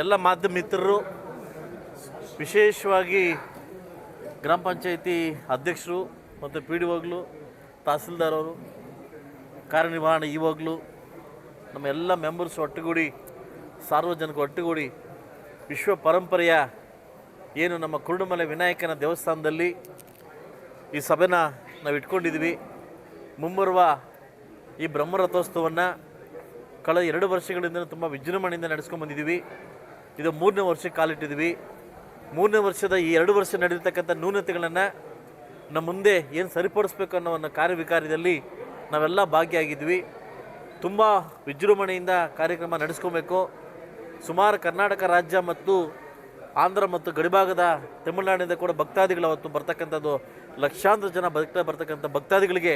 ಎಲ್ಲ ಮಾಧ್ಯಮ ಮಿತ್ರರು, ವಿಶೇಷವಾಗಿ ಗ್ರಾಮ ಪಂಚಾಯಿತಿ ಅಧ್ಯಕ್ಷರು ಮತ್ತು ಪಿ ಡಿ ಒಗಳು ತಹಸೀಲ್ದಾರ್ ಅವರು ಕಾರ್ಯನಿರ್ವಹಣೆ ಇವಾಗಲೂ ನಮ್ಮ ಎಲ್ಲ ಮೆಂಬರ್ಸ್ ಒಟ್ಟುಗೂಡಿ, ಸಾರ್ವಜನಿಕ ಒಟ್ಟುಗೂಡಿ, ವಿಶ್ವ ಪರಂಪರೆಯ ಏನು ನಮ್ಮ ಕುರುಡುಮಲೆ ವಿನಾಯಕನ ದೇವಸ್ಥಾನದಲ್ಲಿ ಈ ಸಭೆನ ನಾವು ಇಟ್ಕೊಂಡಿದ್ವಿ. ಮುಂಬರುವ ಈ ಬ್ರಹ್ಮರಥೋತ್ಸವವನ್ನು ಕಳೆದ ಎರಡು ವರ್ಷಗಳಿಂದ ತುಂಬ ವಿಜೃಂಭಣೆಯಿಂದ ನಡೆಸ್ಕೊಂಡ್ಬಂದಿದ್ದೀವಿ ಇದು ಮೂರನೇ ವರ್ಷಕ್ಕೆ ಕಾಲಿಟ್ಟಿದ್ವಿ ಮೂರನೇ ವರ್ಷದ ಈ ಎರಡು ವರ್ಷ ನಡೆದಿರ್ತಕ್ಕಂಥ ನ್ಯೂನತೆಗಳನ್ನು ನಮ್ಮ ಮುಂದೆ ಏನು ಸರಿಪಡಿಸ್ಬೇಕು ಅನ್ನೋ ಒಂದು ಕಾರ್ಯವಿಕಾರ್ಯದಲ್ಲಿ ನಾವೆಲ್ಲ ಭಾಗಿಯಾಗಿದ್ವಿ. ತುಂಬ ವಿಜೃಂಭಣೆಯಿಂದ ಕಾರ್ಯಕ್ರಮ ನಡೆಸ್ಕೊಬೇಕು. ಸುಮಾರು ಕರ್ನಾಟಕ ರಾಜ್ಯ ಮತ್ತು ಆಂಧ್ರ ಮತ್ತು ಗಡಿಭಾಗದ ತಮಿಳುನಾಡಿನಿಂದ ಕೂಡ ಭಕ್ತಾದಿಗಳು ಅವತ್ತು ಬರ್ತಕ್ಕಂಥದ್ದು, ಲಕ್ಷಾಂತರ ಜನ ಬದುಕ್ತಾ ಬರ್ತಕ್ಕಂಥ ಭಕ್ತಾದಿಗಳಿಗೆ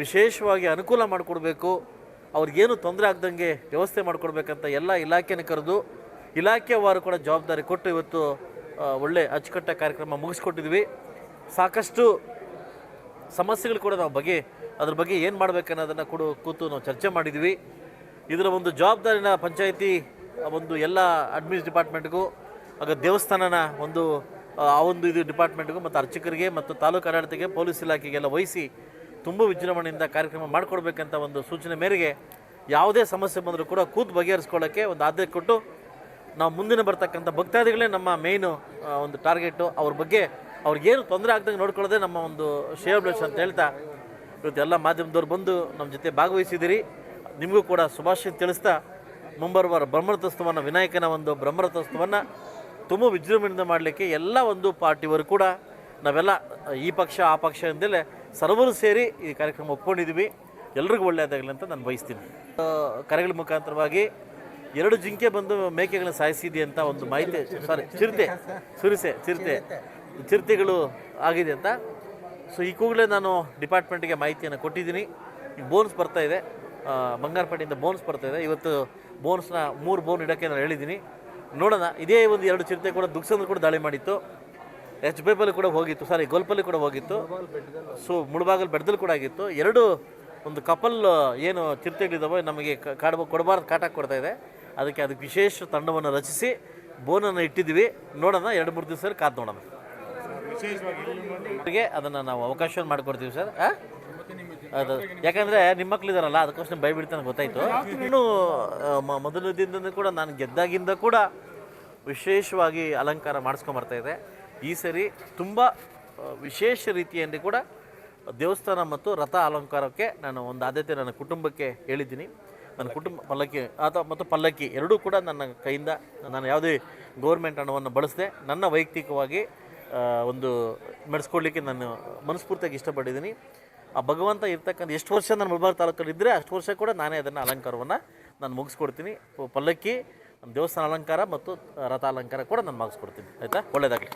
ವಿಶೇಷವಾಗಿ ಅನುಕೂಲ ಮಾಡಿಕೊಡ್ಬೇಕು. ಅವ್ರಿಗೇನು ತೊಂದರೆ ಆಗ್ದಂಗೆ ವ್ಯವಸ್ಥೆ ಮಾಡಿಕೊಡ್ಬೇಕಂತ ಎಲ್ಲ ಇಲಾಖೆನ ಕರೆದು ಇಲಾಖೆವಾರು ಕೂಡ ಜವಾಬ್ದಾರಿ ಕೊಟ್ಟು ಇವತ್ತು ಒಳ್ಳೆ ಅಚ್ಚುಕಟ್ಟ ಕಾರ್ಯಕ್ರಮ ಮುಗಿಸ್ಕೊಟ್ಟಿದ್ವಿ. ಸಾಕಷ್ಟು ಸಮಸ್ಯೆಗಳು ಕೂಡ ನಾವು ಬಗ್ಗೆ, ಅದ್ರ ಬಗ್ಗೆ ಏನು ಮಾಡಬೇಕನ್ನೋದನ್ನು ಕೂಡ ಕೂತು ನಾವು ಚರ್ಚೆ ಮಾಡಿದ್ವಿ. ಇದರ ಒಂದು ಜವಾಬ್ದಾರಿನ ಪಂಚಾಯಿತಿ ಒಂದು ಎಲ್ಲ ಅಡ್ಮಿನಿಸ್ ಡಿಪಾರ್ಟ್ಮೆಂಟ್ಗೂ, ಆಗ ದೇವಸ್ಥಾನನ ಒಂದು ಆ ಒಂದು ಇದು ಡಿಪಾರ್ಟ್ಮೆಂಟ್ಗೂ ಮತ್ತು ಅರ್ಚಕರಿಗೆ ಮತ್ತು ತಾಲೂಕು ಆಡಳಿತಕ್ಕೆ, ಪೊಲೀಸ್ ಇಲಾಖೆಗೆಲ್ಲ ವಹಿಸಿ ತುಂಬ ವಿಜೃಂಭಣೆಯಿಂದ ಕಾರ್ಯಕ್ರಮ ಮಾಡಿಕೊಡ್ಬೇಕಂತ ಒಂದು ಸೂಚನೆ ಮೇರೆಗೆ ಯಾವುದೇ ಸಮಸ್ಯೆ ಬಂದರೂ ಕೂಡ ಕೂತು ಬಗೆಹರಿಸ್ಕೊಳ್ಳೋಕ್ಕೆ ಒಂದು ಆದ್ಯತೆ ಕೊಟ್ಟು ನಾವು ಮುಂದಿನ ಬರ್ತಕ್ಕಂಥ ಭಕ್ತಾದಿಗಳೇ ನಮ್ಮ ಮೇಯ್ನು ಒಂದು ಟಾರ್ಗೆಟು ಅವ್ರ ಬಗ್ಗೆ ಅವ್ರಿಗೇನು ತೊಂದರೆ ಆಗ್ದಂಗೆ ನೋಡ್ಕೊಳ್ಳೋದೇ ನಮ್ಮ ಒಂದು ಶೇವ್ ಬ್ಲಸ್ ಅಂತ ಹೇಳ್ತಾ ಇವತ್ತು ಎಲ್ಲ ಮಾಧ್ಯಮದವ್ರು ಬಂದು ನಮ್ಮ ಜೊತೆ ಭಾಗವಹಿಸಿದ್ದೀರಿ. ನಿಮಗೂ ಕೂಡ ಶುಭಾಶಯ ತಿಳಿಸ್ತಾ ಮುಂಬರುವ ಬ್ರಹ್ಮರಥೋತ್ಸವನ ವಿನಾಯಕನ ಒಂದು ಬ್ರಹ್ಮರಥೋತ್ಸವವನ್ನು ತುಂಬ ವಿಜೃಂಭಣೆಯಿಂದ ಮಾಡಲಿಕ್ಕೆ ಎಲ್ಲ ಒಂದು ಪಾರ್ಟಿಯವರು ಕೂಡ ನಾವೆಲ್ಲ ಈ ಪಕ್ಷ, ಆ ಪಕ್ಷ ಅಂದಲೇ ಸರ್ವರು ಸೇರಿ ಈ ಕಾರ್ಯಕ್ರಮ ಒಪ್ಕೊಂಡಿದ್ದೀವಿ. ಎಲ್ರಿಗೂ ಒಳ್ಳೆಯದಾಗಲಿ ಅಂತ ನಾನು ಬಯಸ್ತೀನಿ. ಕರೆಗಳ ಮುಖಾಂತರವಾಗಿ ಎರಡು ಜಿಂಕೆ ಬಂದು ಮೇಕೆಗಳನ್ನ ಸಾಯಿಸಿದೆ ಅಂತ ಒಂದು ಮಾಹಿತಿ ಸಾರಿ ಚಿರತೆ, ಸುರಿಸೆ, ಚಿರತೆ, ಚಿರತೆಗಳು ಆಗಿದೆ ಅಂತ. ಸೊ ಈ ಕೂಡಲೇ ನಾನು ಡಿಪಾರ್ಟ್ಮೆಂಟ್ಗೆ ಮಾಹಿತಿಯನ್ನು ಕೊಟ್ಟಿದ್ದೀನಿ. ಬೋನ್ಸ್ ಬರ್ತಾ ಇದೆ. ಬಂಗಾರಪೇಟೆಯಿಂದ ಬೋನ್ಸ್ ಬರ್ತಾ ಇದೆ. ಇವತ್ತು ಬೋನ್ಸ್ನ ಮೂರು ಬೋನ್ ಇಡೋಕ್ಕೆ ನಾನು ಹೇಳಿದ್ದೀನಿ. ನೋಡೋಣ. ಇದೇ ಒಂದು ಎರಡು ಚಿರತೆ ಕೂಡ ದುಕ್ಸಂದ್ರ ಕೂಡ ದಾಳಿ ಮಾಡಿತ್ತು. ಎಚ್ ಬೇಬಲ್ಲಿ ಕೂಡ ಹೋಗಿತ್ತು. ಸಾರಿ ಗೋಲ್ಪಲ್ಲಿ ಕೂಡ ಹೋಗಿತ್ತು. ಸೊ ಮುಳುಬಾಗಲ್ ಬೆಡ್ದಲ್ಲಿ ಕೂಡ ಆಗಿತ್ತು. ಎರಡು ಒಂದು ಕಪಲ್ ಏನು ಚಿರತೆಗಳಿದ್ದಾವೆ ನಮಗೆ ಕಾಡ್ಬೋ ಕಾಡ ಕೊಡಬಾರ್ದು ಕಾಟ ಕೊಡ್ತಾ ಇದೆ. ಅದಕ್ಕೆ ಅದಕ್ಕೆ ವಿಶೇಷ ತಂಡವನ್ನು ರಚಿಸಿ ಬೋನನ್ನು ಇಟ್ಟಿದ್ದೀವಿ. ನೋಡೋಣ, ಎರಡು ಮೂರು ದಿವಸ ಕಾದು ನೋಡೋಣ. ಅದನ್ನು ನಾವು ಅವಕಾಶ ಮಾಡಿಕೊಡ್ತೀವಿ ಸರ್? ಅದು, ಯಾಕಂದರೆ ನಿಮ್ಮ ಮಕ್ಳಿದಾರಲ್ಲ, ಅದಕ್ಕೋಸ್ಕರ ಭಯಬಿಡ್ತಾನೆ ಗೊತ್ತಾಯಿತು. ಇನ್ನೂ ಮೊದಲ ದಿನದಿಂದ ಕೂಡ ನಾನು ಗೆದ್ದಾಗಿಂದ ಕೂಡ ವಿಶೇಷವಾಗಿ ಅಲಂಕಾರ ಮಾಡಿಸ್ಕೊಂಬರ್ತಾ ಇದೆ. ಈ ಸರಿ ತುಂಬ ವಿಶೇಷ ರೀತಿಯಲ್ಲಿ ಕೂಡ ದೇವಸ್ಥಾನ ಮತ್ತು ರಥ ಅಲಂಕಾರಕ್ಕೆ ನಾನು ಒಂದು ಆದ್ಯತೆ ನನ್ನ ಕುಟುಂಬಕ್ಕೆ ಹೇಳಿದ್ದೀನಿ. ನನ್ನ ಕುಟುಂಬ ಪಲ್ಲಕ್ಕಿ ಅಥವಾ ಮತ್ತು ಪಲ್ಲಕ್ಕಿ ಎರಡೂ ಕೂಡ ನನ್ನ ಕೈಯಿಂದ ನಾನು ಯಾವುದೇ ಗೌರ್ಮೆಂಟ್ ಹಣವನ್ನು ಬಳಸದೆ ನನ್ನ ವೈಯಕ್ತಿಕವಾಗಿ ಒಂದು ನಡೆಸ್ಕೊಡ್ಲಿಕ್ಕೆ ನಾನು ಮನಸ್ಫೂರ್ತಿಯಾಗಿ ಇಷ್ಟಪಟ್ಟಿದ್ದೀನಿ. ಆ ಭಗವಂತ ಇರ್ತಕ್ಕಂಥ ಎಷ್ಟು ವರ್ಷ ನಾನು ಮುಳಬಾರ್ ತಾಲೂಕಲ್ಲಿ ಇದ್ದರೆ ಅಷ್ಟು ವರ್ಷ ಕೂಡ ನಾನೇ ಅದನ್ನು ಅಲಂಕಾರವನ್ನು ನಾನು ಮುಗಿಸ್ಕೊಡ್ತೀನಿ. ಪಲ್ಲಕ್ಕಿ, ದೇವಸ್ಥಾನ ಅಲಂಕಾರ ಮತ್ತು ರಥ ಅಲಂಕಾರ ಕೂಡ ನಾನು ಮುಗಿಸ್ಕೊಡ್ತೀನಿ. ಆಯಿತಾ? ಒಳ್ಳೆಯದಾಗಲಿ